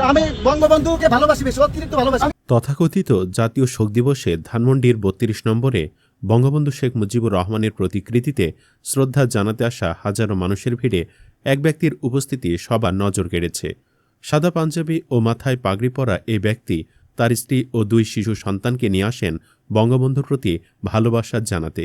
আমি বঙ্গবন্ধুকে ভালোবাসি বেশি, অতিরিক্ত ভালোবাসি। তথাকথিত জাতীয় শোক দিবসে ধানমন্ডির বত্রিশ নম্বরে বঙ্গবন্ধু শেখ মুজিবুর রহমানের প্রতিকৃতিতে শ্রদ্ধা জানাতে আসা হাজারো মানুষের ভিড়ে এক ব্যক্তির উপস্থিতি সবার নজর কেড়েছে। সাদা পাঞ্জাবি ও মাথায় পাগড়ি পরা এই ব্যক্তি তার স্ত্রী ও দুই শিশু সন্তানকে নিয়ে আসেন বঙ্গবন্ধুর প্রতি ভালোবাসা জানাতে।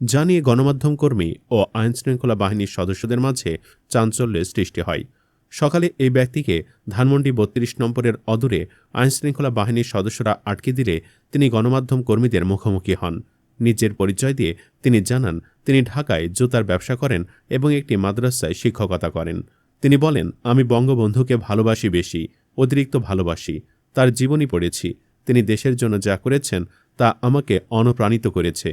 জানিয়ে গণমাধ্যম কর্মী ও আইনশৃঙ্খলা বাহিনীর সদস্যদের মাঝে চাঞ্চল্যের সৃষ্টি হয়। সকালে এই ব্যক্তিকে ধানমন্ডি বত্রিশ নম্বরের অদূরে আইনশৃঙ্খলা বাহিনীর সদস্যরা আটকে দিলে তিনি গণমাধ্যম কর্মীদের মুখোমুখি হন। নিজের পরিচয় দিয়ে তিনি জানান, তিনি ঢাকায় জুতার ব্যবসা করেন এবং একটি মাদ্রাসায় শিক্ষকতা করেন। তিনি বলেন, আমি বঙ্গবন্ধুকে ভালোবাসি বেশি, অতিরিক্ত ভালোবাসি, তার জীবনী পড়েছি, তিনি দেশের জন্য যা করেছেন তা আমাকে অনুপ্রাণিত করেছে।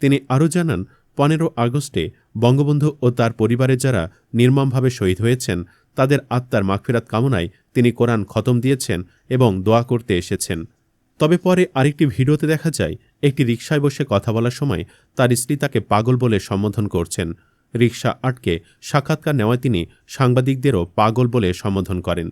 তিনি আরও জানান, পনেরো আগস্টে বঙ্গবন্ধু ও তার পরিবারের যারা নির্মমভাবে শহীদ হয়েছেন তাদের আত্মার মাগফিরাত কামনায় তিনি কোরআন খতম দিয়েছেন এবং দোয়া করতে এসেছেন। তবে পরে আরেকটি ভিডিওতে দেখা যায়, একটি রিকশায় বসে কথা বলার সময় তার স্ত্রী তাকে পাগল বলে সম্বোধন করছেন। রিকশা আটকে সাক্ষাৎকার নেওয়ায় তিনি সাংবাদিকদেরও পাগল বলে সম্বোধন করেন।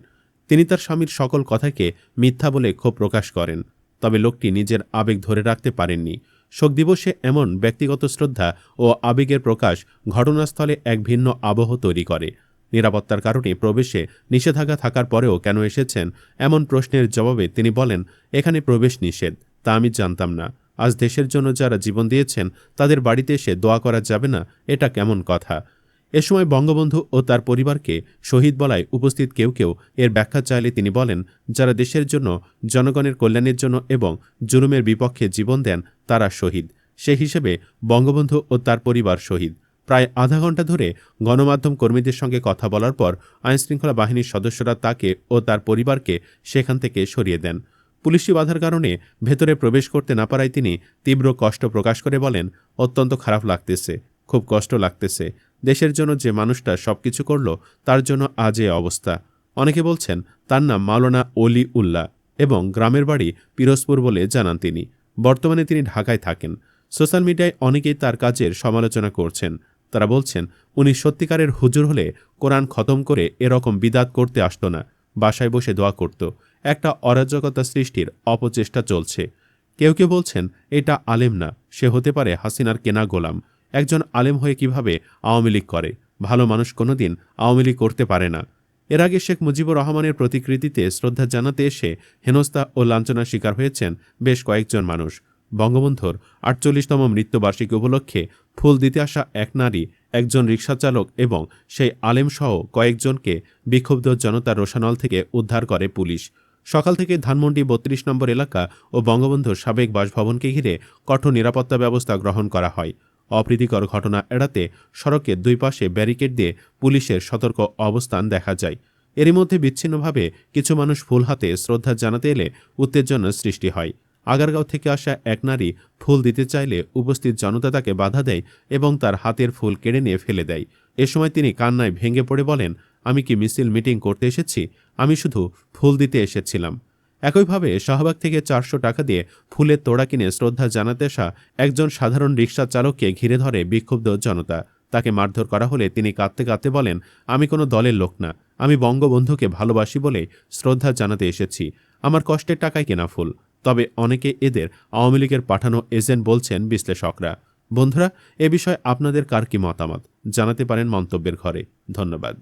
তিনি তার স্বামীর সকল কথাকে মিথ্যা বলে ক্ষোভ প্রকাশ করেন। তবে লোকটি নিজের আবেগ ধরে রাখতে পারেননি। শোক দিবসে এমন ব্যক্তিগত শ্রদ্ধা ও আবেগের প্রকাশ ঘটনাস্থলে এক ভিন্ন আবহ তৈরি করে। নিরাপত্তার কারণে প্রবেশে নিষেধাজ্ঞা থাকার পরেও কেন এসেছেন? এমন প্রশ্নের জবাবে তিনি বলেন, এখানে প্রবেশ নিষেধ, তা আমি জানতাম না। আজ দেশের জন্য যারা জীবন দিয়েছেন, তাদের বাড়িতে এসে দোয়া করা যাবে না, এটা কেমন কথা? এ সময় বঙ্গবন্ধু ও তার পরিবারকে শহীদ বলায় উপস্থিত কেউ কেউ এর ব্যাখ্যা চাইলে তিনি বলেন, যারা দেশের জন্য, জনগণের কল্যাণের জন্য এবং জুলুমের বিপক্ষে জীবন দেন, তারা শহীদ। সে হিসেবে বঙ্গবন্ধু ও তার পরিবার শহীদ। প্রায় আধা ঘণ্টা ধরে গণমাধ্যম কর্মীদের সঙ্গে কথা বলার পর আইনশৃঙ্খলা বাহিনীর সদস্যরা তাকে ও তার পরিবারকে সেখান থেকে সরিয়ে দেন। পুলিশি বাধার কারণে ভেতরে প্রবেশ করতে না পারায় তিনি তীব্র কষ্ট প্রকাশ করে বলেন, অত্যন্ত খারাপ লাগতেছে, খুব কষ্ট লাগতেছে। দেশের জন্য যে মানুষটা সবকিছু করল, তার জন্য আজ এ অবস্থা। অনেকে বলছেন, তার নাম মাওলানা অলি উল্লাহ এবং গ্রামের বাড়ি পিরোজপুর বলে জানান তিনি। বর্তমানে তিনি ঢাকায় থাকেন। সোশ্যাল মিডিয়ায় অনেকেই তার কাজের সমালোচনা করছেন। তারা বলছেন, উনি সত্যিকারের হুজুর হলে কোরআন খতম করে এরকম বিদাত করতে আসতো না, বাসায় বসে দোয়া করত। একটা অরাজকতা সৃষ্টির অপচেষ্টা চলছে। কেউ কেউ বলছেন, এটা আলেম না, সে হতে পারে হাসিনার কেনা গোলাম। একজন আলেম হয়ে কীভাবে আওয়ামী লীগ করে? ভালো মানুষ কোনোদিন আওয়ামী লীগ করতে পারে না। এর আগে শেখ মুজিবুর রহমানের প্রতিকৃতিতে শ্রদ্ধা জানাতে এসে হেনস্থা ও লাঞ্ছনার শিকার হয়েছেন বেশ কয়েকজন মানুষ। বঙ্গবন্ধুর আটচল্লিশতম মৃত্যুবার্ষিকী উপলক্ষে ফুল দিতে আসা এক নারী, একজন রিকশাচালক এবং সেই আলেমসহ কয়েকজনকে বিক্ষুব্ধ জনতার রোশানল থেকে উদ্ধার করে পুলিশ। সকাল থেকে ধানমন্ডি বত্রিশ নম্বর এলাকা ও বঙ্গবন্ধুর সাবেক বাসভবনকে ঘিরে কঠোর নিরাপত্তা ব্যবস্থা গ্রহণ করা হয়। অপ্রীতিকর ঘটনা এড়াতে সড়কের দুই পাশে ব্যারিকেড দিয়ে পুলিশের সতর্ক অবস্থান দেখা যায়। এরই মধ্যে বিচ্ছিন্নভাবে কিছু মানুষ ফুল হাতে শ্রদ্ধা জানাতে এলে উত্তেজনার সৃষ্টি হয়। আগারগাঁও থেকে আসা এক নারী ফুল দিতে চাইলে উপস্থিত জনতা তাকে বাধা দেয় এবং তার হাতের ফুল কেড়ে নিয়ে ফেলে দেয়। এ সময় তিনি কান্নায় ভেঙে পড়ে বলেন, আমি কি মিছিল মিটিং করতে এসেছি? আমি শুধু ফুল দিতে এসেছিলাম। একইভাবে শাহবাগ থেকে চারশো টাকা দিয়ে ফুলের তোড়া কিনে শ্রদ্ধা জানাতে আসা একজন সাধারণ রিকশা চালককে ঘিরে ধরে বিক্ষুব্ধ জনতা। তাকে মারধর করা হলে তিনি কাঁদতে কাঁদতে বলেন, আমি কোনো দলের লোক না। আমি বঙ্গবন্ধুকে ভালোবাসি বলে শ্রদ্ধা জানাতে এসেছি। আমার কষ্টের টাকায় কেনা ফুল। তবে অনেকে এদের আওয়ামী লীগের পাঠানো এজেন্ট বলছেন বিশ্লেষকরা। বন্ধুরা, এ বিষয়ে আপনাদের কার কি মতামত? জানাতে পারেন মন্তব্যের ঘরে। ধন্যবাদ।